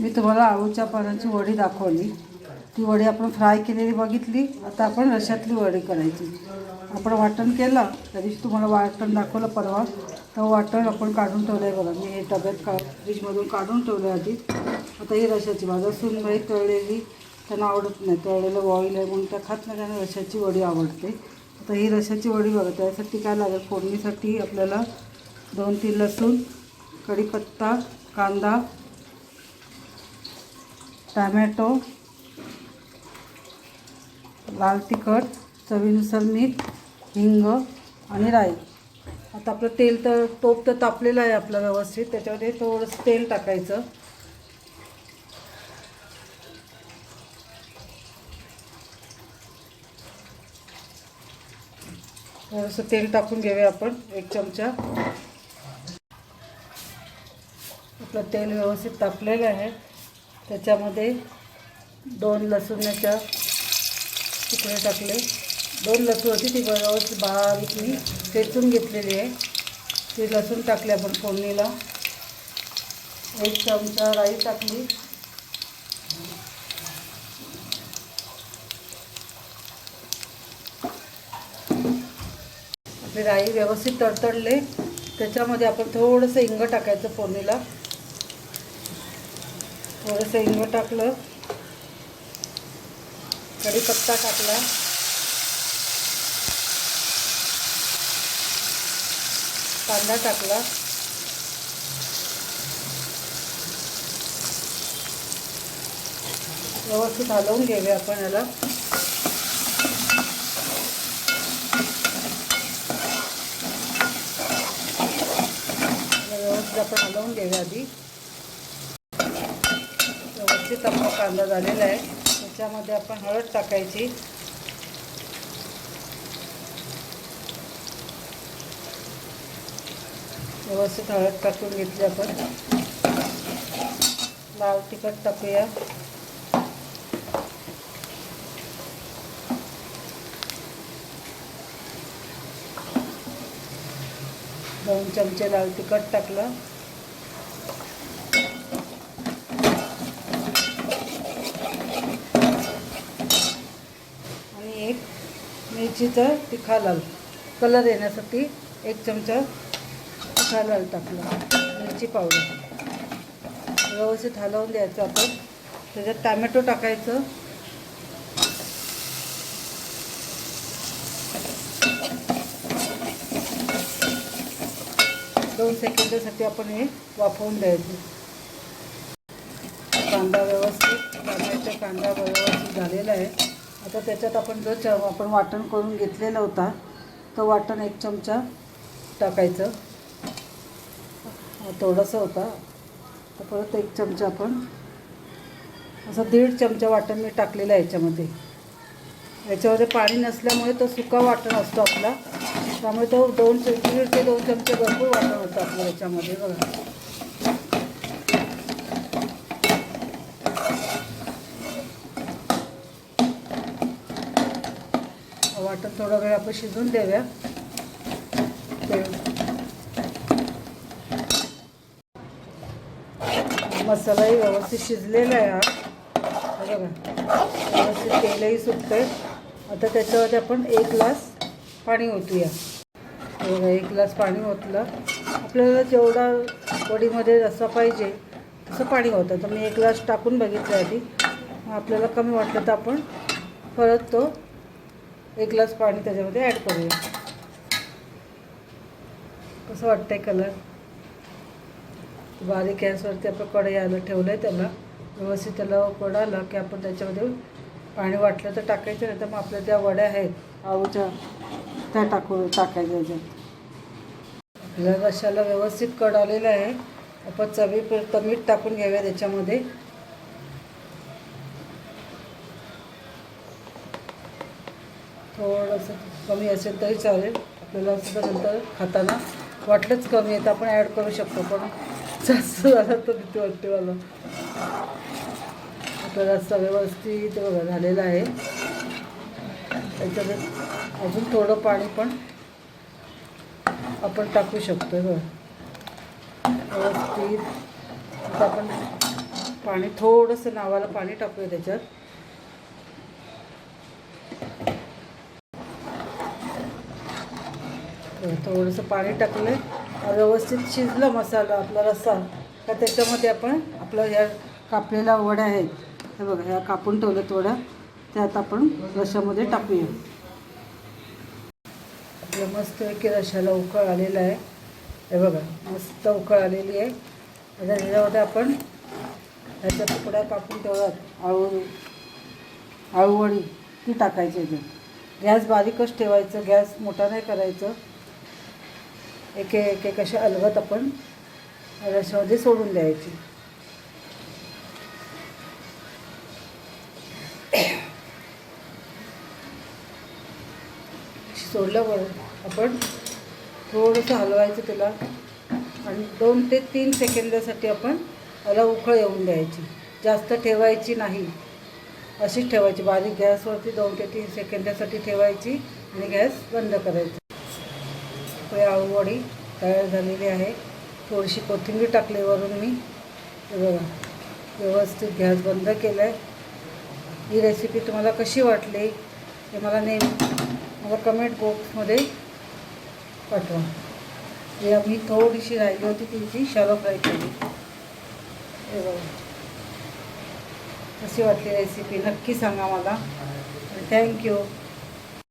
मी तुम्हाला आळूच्या पानाची वडी दाखवली. ती वडी आपण फ्राय केलेली बघितली. आता आपण रशातली वडी करायची. आपण वाटण केलं त्या दिवशी तुम्हाला वाटण दाखवलं परवा. तर वाटण आपण काढून ठेवलं आहे बघा. मी हे डब्यात का फ्रीजमधून काढून ठेवलं आहे आधी. आता ही रशाची माझा सुनबाई तळलेली त्यांना आवडत नाही. तळलेलं ऑइल आहे म्हणून त्या खात नाही त्यांना रशाची वडी आवडते. आता ही रशाची वडी बघा. त्यासाठी काय लागेल? फोडणीसाठी आपल्याला दोन तीन लसूण कढीपत्ता कांदा टॅमॅटो लाल तिखट चवीनुसार मीठ हिंग आणि राई. आता आपलं तेल तर तोप तर तापलेलं आहे आपलं व्यवस्थित त्याच्यामध्ये थोडंसं तेल टाकायचं. थोडंसं तेल टाकून घेऊया आपण एक चमचा. आपलं तेल व्यवस्थित तापलेलं आहे. त्याच्यामध्ये दोन लसूणाच्या तुकडे टाकले. दोन लसूण होती ती बरोबर बारीक मी ठेचून घेतलेली आहे. ती लसूण टाकली आपण फोडणीला. एक चमचा राई टाकली. आपली राई व्यवस्थित तडतडले. त्याच्यामध्ये आपण थोडंसं हिंग टाकायचं फोडणीला. थोडंसं हिंग टाकलं. कढीपत्ता टाकला. कांदा टाकला. व्यवस्थित हलवून घेऊया आपण याला. व्यवस्थित आपण हलवून घेऊया आधी. व्यवस्थित आपला कांदा झालेला आहे. त्याच्यामध्ये आपण हळद टाकायची. व्यवस्थित हळद टाकून घेतली आपण. लाल तिखट टाकूया. दोन चमचे लाल तिखट टाकलं आणि एक मिरचीचं तिखा लाल. कलर येण्यासाठी एक चमचा तिखा लाल टाकला. मिरची पावडर. व्यवस्थित हलवून द्यायचं आपण. त्याच्यात टॅमॅटो टाकायचं. दोन सेकंदासाठी आपण हे वाफवून द्यायचं कांदा व्यवस्थित टॅमॅटो कांदा व्यवस्थित झालेला आहे. आता त्याच्यात आपण जो च आपण वाटण करून घेतलेला होता तो वाटण एक चमचा टाकायचं. थोडंसं होता. तर परत एक चमचा आपण असं दीड चमचा वाटण मी टाकलेलं आहे याच्यामध्ये. याच्यामध्ये पाणी नसल्यामुळे तो सुका वाटण असतो आपला. त्यामुळे तो दोन दीड ते दोन चमचे भरपूर वाटण होतं आपलं याच्यामध्ये बघा. वाटण थोडा वेळ आपण शिजून देऊया. मसालाही व्यवस्थित शिजलेला आहे हा. बघा व्यवस्थित तेलही सुटतंय. आता त्याच्यामध्ये आपण एक ग्लास पाणी ओतूया. बघा एक ग्लास पाणी ओतलं. आपल्याला जेवढा वडीमध्ये रस्सा पाहिजे तसं पाणी होतं तर मी एक ग्लास टाकून बघितलं आधी. मग आपल्याला कमी वाटलं तर आपण परत तो एक ग्लास पाणी त्याच्यामध्ये ॲड करूया. कसं वाटतंय कलर बारीक गॅसवरती आपण कढई आलं ठेवलं आहे त्याला. व्यवस्थित त्याला कडालं की आपण त्याच्यामध्ये पाणी वाटलं तर टाकायचं नाही तर मग आपल्या ज्या वड्या आहेत आऊच्या त्या टाकू टाकायच्या आपल्या रशाला व्यवस्थित कड आलेलं आहे. आपण चवी मीठ टाकून घ्याव्या त्याच्यामध्ये. थोडंसं कमी असेल तरी चालेल. आपल्याला सुद्धा नंतर खाताना वाटलंच कमी आहे तर आपण ॲड करू शकतो पण जास्त झालं तर किती वाटते मला. आपला व्यवस्थित बघा झालेलं आहे. त्याच्यात अजून थोडं पाणी पण आपण टाकू शकतो बघा. व्यवस्थित. आपण पाणी थोडंसं नावाला पाणी टाकूया त्याच्यात तर थोडंसं पाणी टाकलं व्यवस्थित शिजलं मसाला आपला रस्सा. का त्याच्यामध्ये आपण आपलं ह्या कापलेला वड्या आहेत हे बघा ह्या कापून ठेवल्यात वड्या त्यात आपण रशामध्ये टाकूया. आपलं मस्तपैकी रशाला उकळ आलेला आहे. हे बघा मस्त उकळ आलेली आहे. आता ह्याच्यामध्ये आपण ह्याच्या तुकड्या कापून ठेवतात आळू आळूवडी ती टाकायची गॅस बारीकच ठेवायचं. गॅस मोठा नाही करायचं. एक एक एक अशा अलगत आपण रशामध्ये सोडून द्यायची. सोडल्यावर आपण थोडंसं हलवायचं तिला आणि दोन ते तीन सेकंदासाठी आपण त्याला उकळ येऊन द्यायची. जास्त ठेवायची नाही. अशीच ठेवायची. बारीक गॅसवरती दोन ते तीन सेकंदासाठी ठेवायची आणि गॅस बंद करायचा. आपली आळूवडी तयार झालेली आहे. थोडीशी कोथिंबीर टाकली वरून मी. बघा व्यवस्थित गॅस बंद केला आहे ही रेसिपी तुम्हाला कशी वाटली हे मला नेहमी मला कमेंट बॉक्समध्ये पाठवा. हे आम्ही थोडीशी राहिली होती तिची शॅलो फ्राय केली. हे बघा. कशी वाटली रेसिपी नक्की सांगा मला. थँक्यू